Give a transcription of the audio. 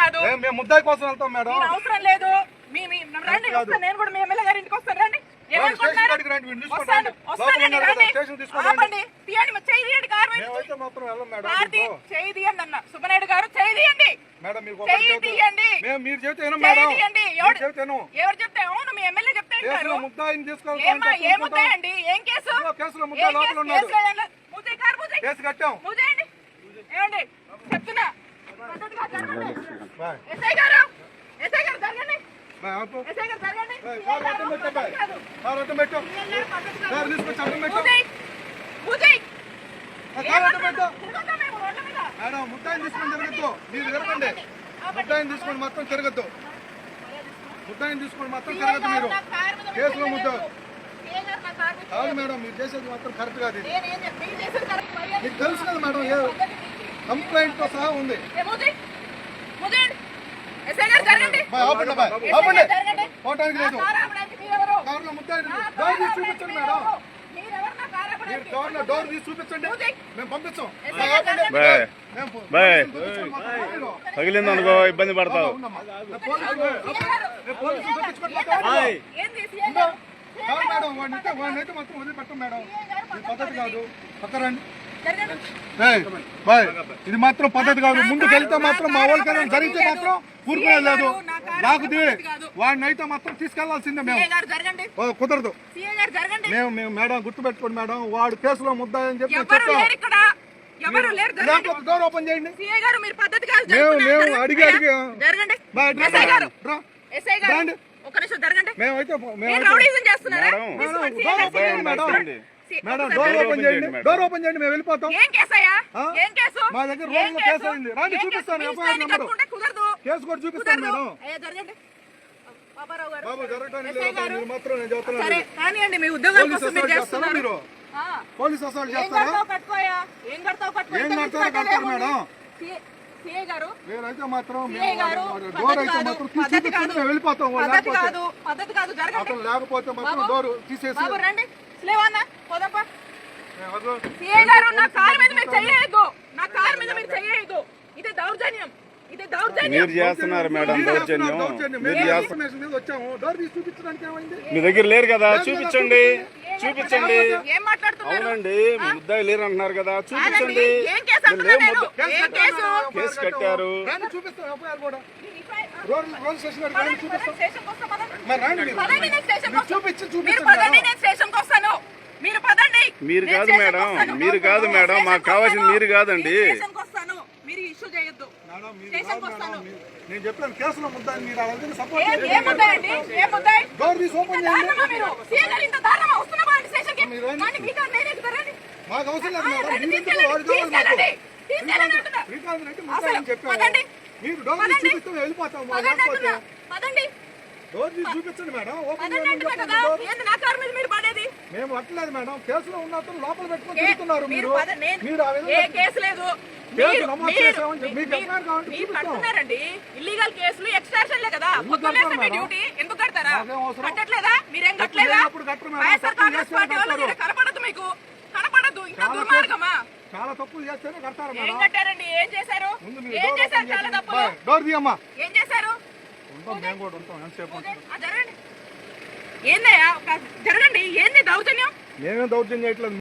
కాదు. మేము- ముద్దాయి కోసం వెళ్తాం మేడం. అవసరం లేదు. మీ రండి. వస్తాను నేను కూడా మీ ఎమ్మెల్యే గారి ఇంటికి వస్తాను రండి. సుబ్బనాయుడు గారు చేయి తీయండి. మేడం మీరు. ఎవరు చెప్తే? అవును మీ ఎమ్మెల్యే చెప్తే ఏం కేసు? కేసు? కట్టాం. చెప్తున్నా. మేడం ముద్దాయిని తీసుకొని తిరగద్దు మీరు తిరగండి ముద్దాయిని తీసుకొని మొత్తం తిరగద్దు ముద్దాయిని తీసుకొని మొత్తం తిరగద్దు మీరు కేసులో ముద్ద ఏ గారు నా కారు మీద కాదు మేడం మీరు చేసేది మాత్రం కరెక్ట్ కాదు మీకు తెలుసు కదా మేడం కంప్లైంట్తో సహా ఉంది. పోవటానికి లేదు? కారులో డోర్ తీసి చూపించండి మేడం. మీరు? కార్లో డోర్ తీసి చూపించండి. మేము పంపించాం. మీరు. తగిలిందనుకో ఇబ్బంది పడతావు. మేడం. వాడిని అయితే వాడిని అయితే మాత్రం వదిలిపెట్టం మేడం. పద్ధతి కాదు. పక్కరండి. బాయ్. ఇది మాత్రం పద్ధతి కాదు. ముందుకు వెళ్తే మాత్రం మా వాళ్ళకైనా జరిగితే మాత్రం ఊరుకునే లేదు. నాకు వాడిని అయితే మాత్రం తీసుకెళ్ళాల్సిందే మేము. కుదరదు. మేము మేము మేడం గుర్తుపెట్టుకోండి మేడం. వాడు కేసులో ముద్దాయని చెప్పి ఎవరు చెప్తాం ఓపెన్ చేయండి. మేము- అడిగి అడిగి- మేమైతే మేడం. మేడం, డోర్ ఓపెన్ చేయండి, డోర్. ఓపెన్ చేయండి మేము వెళ్ళిపోతాం. ఏం కేసయ్యా ఆ? ఏం కేసు? మా దగ్గర రోజులో కేసు? అయింది. రండి, చూపిస్తాను, ఎఫ్ఐఆర్ నెంబరు. కేసు కూడా చూపిస్తాను మేడం. బాబు జరగటానికి మీరు మాత్రం నేను చెప్తున్నాను సరే కానివ్వండి మీ ఉద్యోగాల పోలీస్ కోసం మీరు చేస్తున్నారు. మీరు? ఆ. పోలీస్ అసలు ఏం చేస్తారా? కడతావు కట్టుకోయా? ఏం కడతావు కట్టుకో ఏం ఇంత కడతారో. మేడం. సీఏ గారు? మాత్రం డోర్ అయితే మాత్రం తీసి వెళ్ళిపోతాం వాళ్ళు పద్ధతి కాదు పద్ధతి కాదు అతను లేకపోతే మాత్రం బాబు, డోర్ తీసేసి బాబు రండి. లేవన్నా పోదాంపా మేము వదలం. సీఏ గారు నా కారు మీద మీరు చెయ్యదు నా కారు మీద మీరు చెయ్యదు ఇది దౌర్జన్యం. మీరు చేస్తున్నారు మేడం మీరు చేస్తున్నారు దౌర్జన్యం. దౌర్జన్యం. మీరు మీ దగ్గర లేరు కదా చూపించండి. చూపించండి. ఏం మాట్లాడుతున్నారు? అవునండి మీ ముద్దాయి లేరు అంటున్నారు కదా చూపించండి. కేసు కట్టారు. మరి రండి మీరు. పదండి, నేను స్టేషన్కి మీరు వస్తాను. చూపించి మీరు చూపించండి పదండి మేడం. నేను స్టేషన్కి వస్తాను. మీరు పదండి. మీరు నేను కాదు మేడం. మీరు కాదు మేడం మాకు కావాల్సింది. మీరు కాదండి నేను స్టేషన్కి వస్తాను మీరు ఇష్యూ చేయొద్దు మేడం, మీరు స్టేషన్కి కాదు వస్తాను. మేడం, మీరు- నేను చెప్పాను కేసులో మీరు అలాగే సపోర్ట్ మీరు? మీకు అవసరం లేదు మేడం. మీరు డోర్. చూపిస్తే వెళ్ళిపోతాం డోర్ చూపించండి ఓపెన్ మేము అట్లేదు మేడం. కేసులో ఉన్నప్పుడు లోపల పెట్టుకొని తిరుగుతున్నారు మీరు మీరు. కడుతున్నారండి. ఇల్లీగల్ కేసులు కదా. పొద్దున్నే? డ్యూటీ ఎందుకు కడతారా? కట్టట్లేదా? మీరేం కట్టలేదా. వైఎస్ఆర్ కాంగ్రెస్ పార్టీ వాళ్ళు కనపడదు మీకు. కనపడదు. ఇంత చాలా దుర్మార్గమా? చాలా తప్పులు చేస్తేనే కడతారు ఏం కట్టారండి? ఏం చేశారు? ఏం చేశారు? ఓపెన్ చాలా చేయండి. తప్పులు. బాయ్. డోర్ తీయమ్మా. ఏం చేశారు? ఉంటాం మేము కూడా ఉంటాం. ఎంతసేపు ఉంటాం ఆ, జరగండి. ఏందయ్యా? జరగండి. ఏంది దౌర్జన్యం? మేమేం దౌర్జన్యం చేయట్లేదు.